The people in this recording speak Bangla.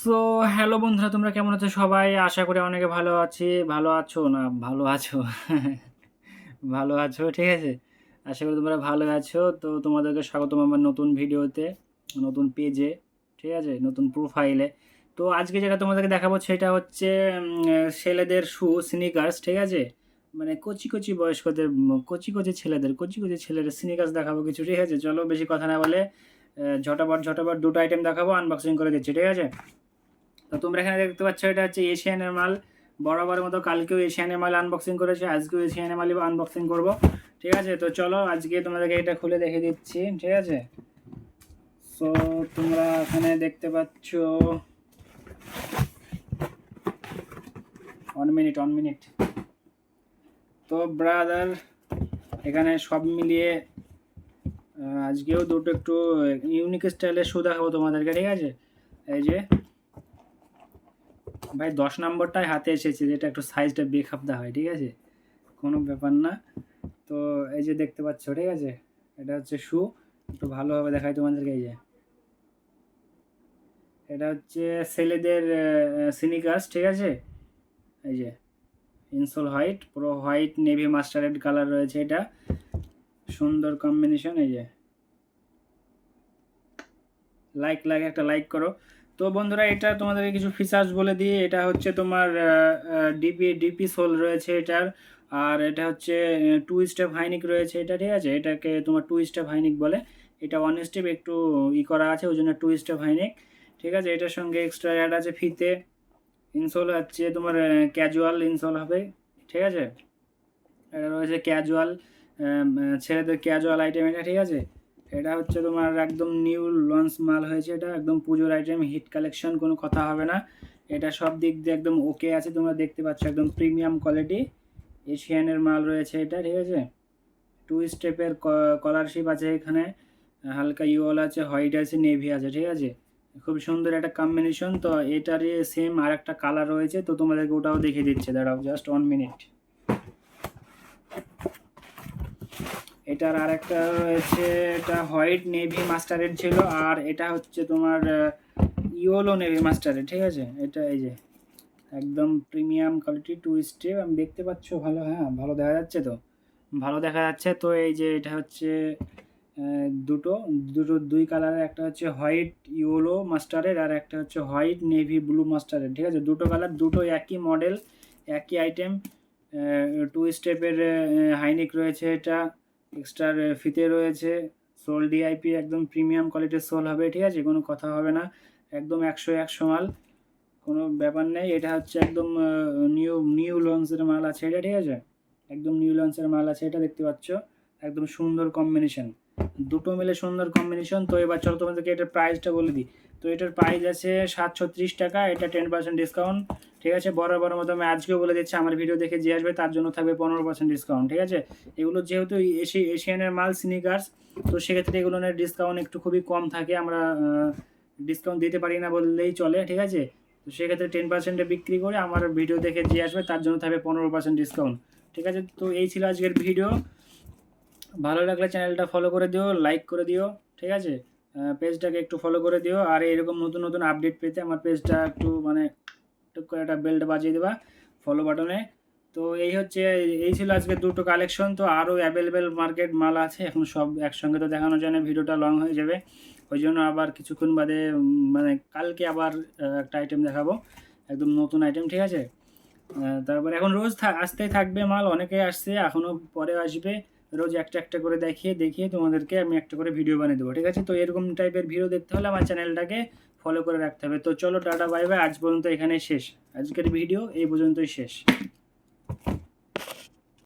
সো হ্যালো বন্ধুরা, তোমরা কেমন আছো? সবাই আশা করি অনেকে ভালো আছি। ভালো আছো না? ভালো আছো? ভালো আছো, ঠিক আছে? আশা করি তোমরা ভালো আছো। তো তোমাদেরকে স্বাগতম আমার নতুন ভিডিওতে, নতুন পেজে ঠিক আছে? নতুন প্রোফাইলে তো আজকে যেটা তোমাদেরকে দেখাবো সেটা হচ্ছে ছেলেদের শু স্নিকার্স ঠিক আছে? মানে কচি কচি বয়স্কদের, কচি কচি ছেলেদের, কচি কচি ছেলেদের স্নিকার্স দেখাবো কিছু, ঠিক আছে? চলো বেশি কথা না বলে ঝটাপট ঝটাপট দুটো আইটেম দেখাবো আনবক্সিং করে দিচ্ছি, ঠিক আছে? তো তোমরা এখানে দেখতে পাচ্ছ, এটা হচ্ছে এশিয়ানের মাল বরাবরের মতো কালকেও এশিয়ানের মাল আনবক্সিং করেছে, আজকেও এশিয়ানের মালই আনবক্সিং করব। ঠিক আছে? তো চলো, আজকে তোমাদেরকে এটা খুলে দেখে দিচ্ছি, ঠিক আছে? সো তোমরা এখানে দেখতে পাচ্ছ। ওয়ান মিনিট ওয়ান মিনিট তো ব্রাদার এখানে সব মিলিয়ে আজকেও দুটো একটু ইউনিক স্টাইলের শু দেখাবো তোমাদেরকে, ঠিক আছে? এই যে ভাই, দশ নম্বরটাই হাতে এসেছে, যেটা একটু সাইজটা বেখাপ্দা হয়, ঠিক আছে? কোনো ব্যাপার না। তো এই যে দেখতে পাচ্ছ, ঠিক আছে? এটা হচ্ছে শু একটু ভালোভাবে দেখায় তোমাদেরকে, এই যে। এটা হচ্ছে ছেলেদের সিনিকার্স ঠিক আছে? এই যে ইনসোল হোয়াইট পুরো হোয়াইট নেভি মাস্টারেড কালার রয়েছে এটা। সুন্দর কম্বিনেশন এই যে। লাইক লাইক একটা লাইক করো। তো বন্ধুরা, এটা তোমাদেরকে কিছু ফিচার্স বলে দিই। এটা হচ্ছে তোমার ডিপি ডিপি সোল রয়েছে এটার। আর এটা হচ্ছে টু স্টেপ হাইনিক রয়েছে এটা, ঠিক আছে? এটাকে তোমার টু স্টেপ হাইনিক বলে। এটা ওয়ান স্টেপ একটু ই করা আছে, ওই জন্য টু স্টেপ হাইনিক ঠিক আছে? এটার সঙ্গে এক্সট্রা অ্যাড আছে ফিতে ইনসোল হচ্ছে তোমার ক্যাজুয়াল ইনসোল হবে, ঠিক আছে? এটা রয়েছে ক্যাজুয়াল ছেলেদের ক্যাজুয়াল আইটেম এটা, ঠিক আছে? এটা হচ্ছে তোমার একদম নিউ লঞ্চ মাল হয়েছে এটা। একদম পুজোর আইটেম হিট কালেকশন কোনো কথা হবে না। এটা সব দিক দিয়ে একদম ওকে আছে, তোমরা দেখতে পাচ্ছ একদম প্রিমিয়াম কোয়ালিটি এশিয়ানের মাল রয়েছে এটা, ঠিক আছে? টু স্টেপের কলারশিপ আছে এখানে। হালকা ইউল আছে হোয়াইট আছে নেভি আছে, ঠিক আছে? খুব সুন্দর একটা কম্বিনেশন তো এটারই সেম আর একটা কালার রয়েছে, তো তোমাদেরকে ওটাও দেখিয়ে দিচ্ছে। দাঁড়াও জাস্ট ওয়ান মিনিট এটার আর একটা রয়েছে এটা হোয়াইট নেভি মাস্টারের ছিল, আর এটা হচ্ছে তোমার ইয়োলো নেভি মাস্টারের ঠিক আছে? এটা এই যে, একদম প্রিমিয়াম কোয়ালিটি, টু স্টেপ, আমি দেখতে পাচ্ছ, ভালো হ্যাঁ ভালো দেখা যাচ্ছে তো। ভালো দেখা যাচ্ছে, তো এই যে এটা হচ্ছে দুটো দুটো, দুই কালারের, একটা হচ্ছে হোয়াইট ইয়োলো মাস্টারের আর একটা হচ্ছে হোয়াইট নেভি ব্লু মাস্টারের ঠিক আছে? দুটো কালার, দুটো একই মডেল, একই আইটেম টু স্টেপের হাইনিক রয়েছে এটা। এক্সট্রার ফিতে রয়েছে। সোল ডিআইপি একদম প্রিমিয়াম কোয়ালিটির সোল হবে, ঠিক আছে? কোনো কথা হবে না। একদম একশো একশো মাল। কোনো ব্যাপার নেই। এটা হচ্ছে একদম নিউ নিউ লঞ্চের মাল আছে এটা, ঠিক আছে? একদম নিউ লঞ্চের মাল আছে এটা দেখতে পাচ্ছ। একদম সুন্দর কম্বিনেশন দুটো মিলে সুন্দর কম্বিনেশন তো এবার চলো তোমাদেরকে এটার প্রাইসটা বলে দিই। তো এটার প্রাইস আছে সাতশো ত্রিশ টাকা, এটা টেন পার্সেন্ট ডিসকাউন্ট ঠিক আছে? বড় বড় মতো আমি আজকেও বলে দিচ্ছি, আমার ভিডিও দেখে যে আসবে, তার জন্য থাকবে পনেরো পার্সেন্ট ডিসকাউন্ট ঠিক আছে? এগুলো যেহেতু এশি, এশিয়ানের মাল স্নিকার্স তো সেক্ষেত্রে এগুলোর ডিসকাউন্ট একটু খুবই কম থাকে, আমরা ডিসকাউন্ট দিতে পারি না বললেই চলে, ঠিক আছে? তো সেক্ষেত্রে টেন পার্সেন্টে বিক্রি করে আমার ভিডিও দেখে যে আসবে, তার জন্য থাকবে পনেরো পার্সেন্ট ডিসকাউন্ট ঠিক আছে? তো এই ছিল আজকের ভিডিও ভালো লাগলে চ্যানেলটা ফলো করে দিও লাইক করে দিও, ঠিক আছে? পেজটাকে একটু ফলো করে দিও। আর এরকম নতুন নতুন আপডেট পেতে আমার পেজটা একটু মানে টুক করে একটা বেল্ট বাজিয়ে দেবা ফলো বাটনে তো এই হচ্ছে, এই ছিল আজকে দুটো কালেকশন তো আরও অ্যাভেলেবেল মার্কেট মাল আছে, এখন সব একসঙ্গে তো দেখানো যায় না ভিডিওটা লং হয়ে যাবে। ওই জন্য আবার কিছুক্ষণ বাদে মানে কালকে আবার একটা আইটেম দেখাবো। একদম নতুন আইটেম ঠিক আছে? তারপরে এখন রোজ আসতেই থাকবে মাল অনেকে আসছে, এখনও পরে আসবে। রোজ একটা একটা করে দেখিয়ে দেখিয়ে তোমাদেরকে আমি একটা করে ভিডিও বানিয়ে দেবো, ঠিক আছে? তো এরকম টাইপের ভিডিও দেখতে হলে আমার চ্যানেলটাকে ফলো করে রাখতে হবে। তো চলো টাটা বাই বাই আজ পর্যন্ত এখানে শেষ। আজকের ভিডিও এই পর্যন্তই শেষ।